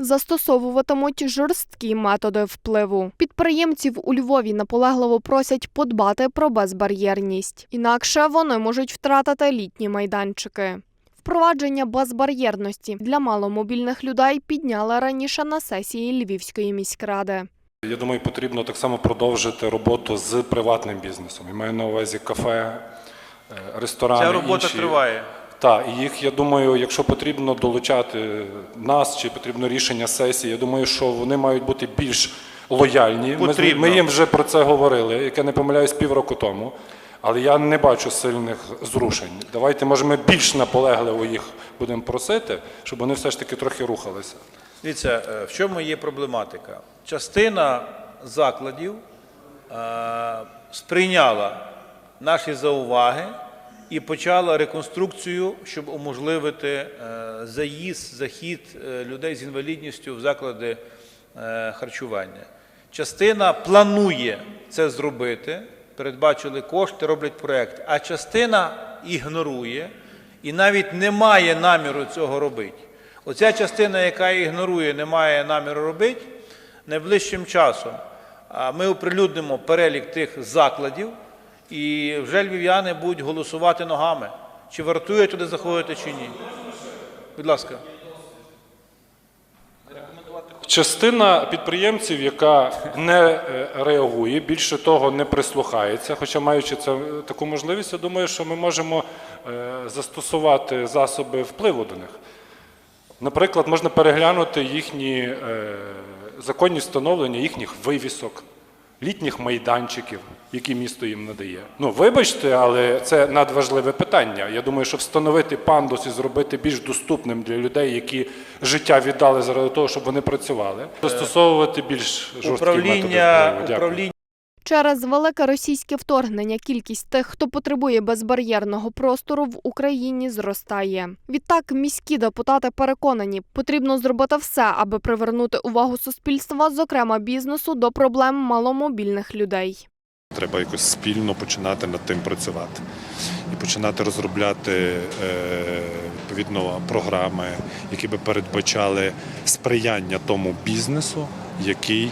застосовуватимуть жорсткі методи впливу. Підприємців у Львові наполегливо просять подбати про безбар'єрність, інакше вони можуть втратити літні майданчики. Впровадження безбар'єрності для маломобільних людей підняли раніше на сесії Львівської міськради. Я думаю, потрібно так само продовжити роботу з приватним бізнесом. Я маю на увазі кафе, е, ресторани. Ця робота інші. триває. Так, і їх, я думаю, якщо потрібно долучати нас чи потрібно рішення сесії, я думаю, що вони мають бути більш лояльні. Ми, Потрібно. ми їм вже про це говорили, яке не помиляюсь півроку тому. Але я не бачу сильних зрушень. Давайте, може, ми більш наполегливо їх будемо просити, щоб вони все ж таки трохи рухалися. Дивіться, е, в чому є проблематика? Частина закладів е, сприйняла наші зауваги і почала реконструкцію, щоб уможливити е, заїзд, захід е, людей з інвалідністю в заклади е, харчування. Частина планує це зробити, передбачили кошти, роблять проєкт, а частина ігнорує і навіть не має наміру цього робити. Оця частина, яка ігнорує, не має наміру робити, найближчим часом ми оприлюднимо перелік тих закладів, і вже львів'яни будуть голосувати ногами, чи вартує туди заходити, чи ні. Будь ласка. Частина підприємців, яка не е, реагує, більше того, не прислухається. Хоча маючи це, таку можливість, я думаю, що ми можемо е, застосувати засоби впливу до них. Наприклад, можна переглянути їхні е, законні встановлення їхніх вивісок, літніх майданчиків, які місто їм надає. Ну, вибачте, але це надважливе питання. Я думаю, що встановити пандус і зробити більш доступним для людей, які життя віддали заради того, щоб вони працювали, застосовувати більш жорсткі методи Управління. Дякую. Через велике російське вторгнення кількість тих, хто потребує безбар'єрного простору в Україні, зростає. Відтак, міські депутати переконані, потрібно зробити все, аби привернути увагу суспільства, зокрема бізнесу, до проблем маломобільних людей. Треба якось спільно починати над тим працювати і починати розробляти е, відповідно програми, які би передбачали сприяння тому бізнесу, який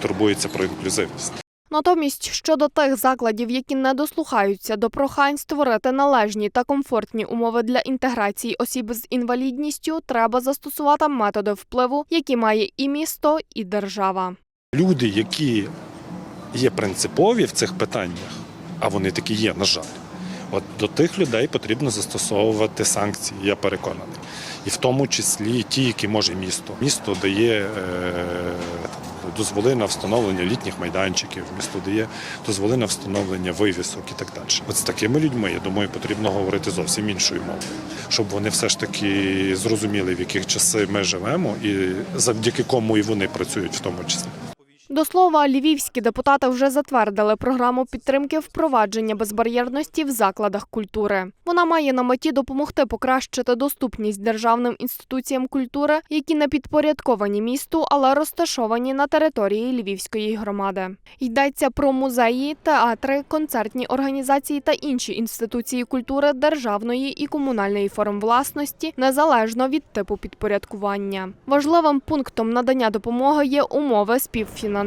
турбується про інклюзивність. Натомість щодо тих закладів, які не дослухаються до прохань створити належні та комфортні умови для інтеграції осіб з інвалідністю, треба застосувати методи впливу, які має і місто, і держава. Люди, які є принципові в цих питаннях, а вони такі є, на жаль. От до тих людей потрібно застосовувати санкції, я переконаний. І в тому числі ті, які може місто. Місто дає е, дозволи на встановлення літніх майданчиків, місто дає дозволи на встановлення вивісок і так далі. От з такими людьми, я думаю, потрібно говорити зовсім іншою мовою, щоб вони все ж таки зрозуміли, в яких часи ми живемо, і завдяки кому і вони працюють в тому числі. До слова, львівські депутати вже затвердили програму підтримки впровадження безбар'єрності в закладах культури. Вона має на меті допомогти покращити доступність державним інституціям культури, які не підпорядковані місту, але розташовані на території Львівської громади. Йдеться про музеї, театри, концертні організації та інші інституції культури державної і комунальної форм власності незалежно від типу підпорядкування. Важливим пунктом надання допомоги є умови співфінансування,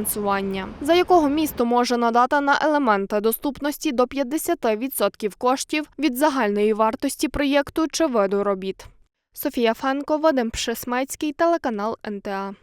за якого місто може надати на елементи доступності до 50% коштів від загальної вартості проєкту чи виду робіт. Софія Фенко, Вадим Пшесмецький, телеканал НТА.